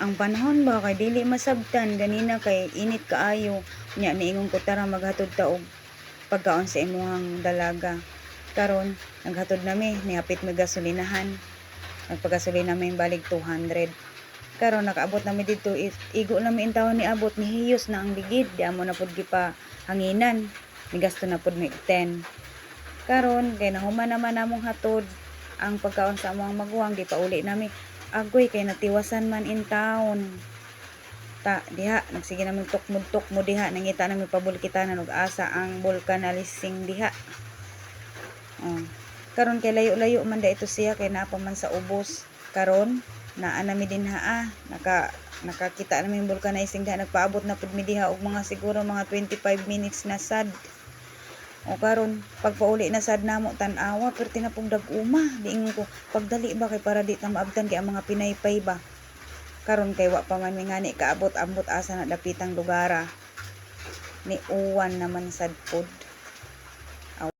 ang panahon ba kay dili masabtan ganina kay init kaayo nya niingon ko tara maghatod ta og pagkaon sa imuhang dalaga. Karon naghatod nami niapit mi gasolinahan. Nagpagasolina namin balik 200 karon nakaabot nami dito. I- igo nami in taon ni abot nihiyos na ang ligid. Di amo na pud gipa hanginan migasto na pud mi 10 karon kay nahuman naman namong hatod ang pagkaon sa among maguwang di pa uli nami agoy kay natiwasan man in town ta diha nagsige namin tukmod mo diha nangita namin pabulkitanan og asa ang vulcanalising diha oh. karon kay layo-layo man da ito siya kay naa pa man sa ubos karon naa nami din ha ah. naka nakakita namin vulcanizing diha nagpaabot na pud mi diha og mga siguro mga 25 minutes na sad o karon pagpauli na sad namo tan-awa perti na pong dag-uma. Diingon ko pagdali ba kay para di ta maabtan kay ang mga pinaypay ba? Karon kay wa pa man mi ngani kaabot ambot asa na dapitang lugara ni uwan naman sad pod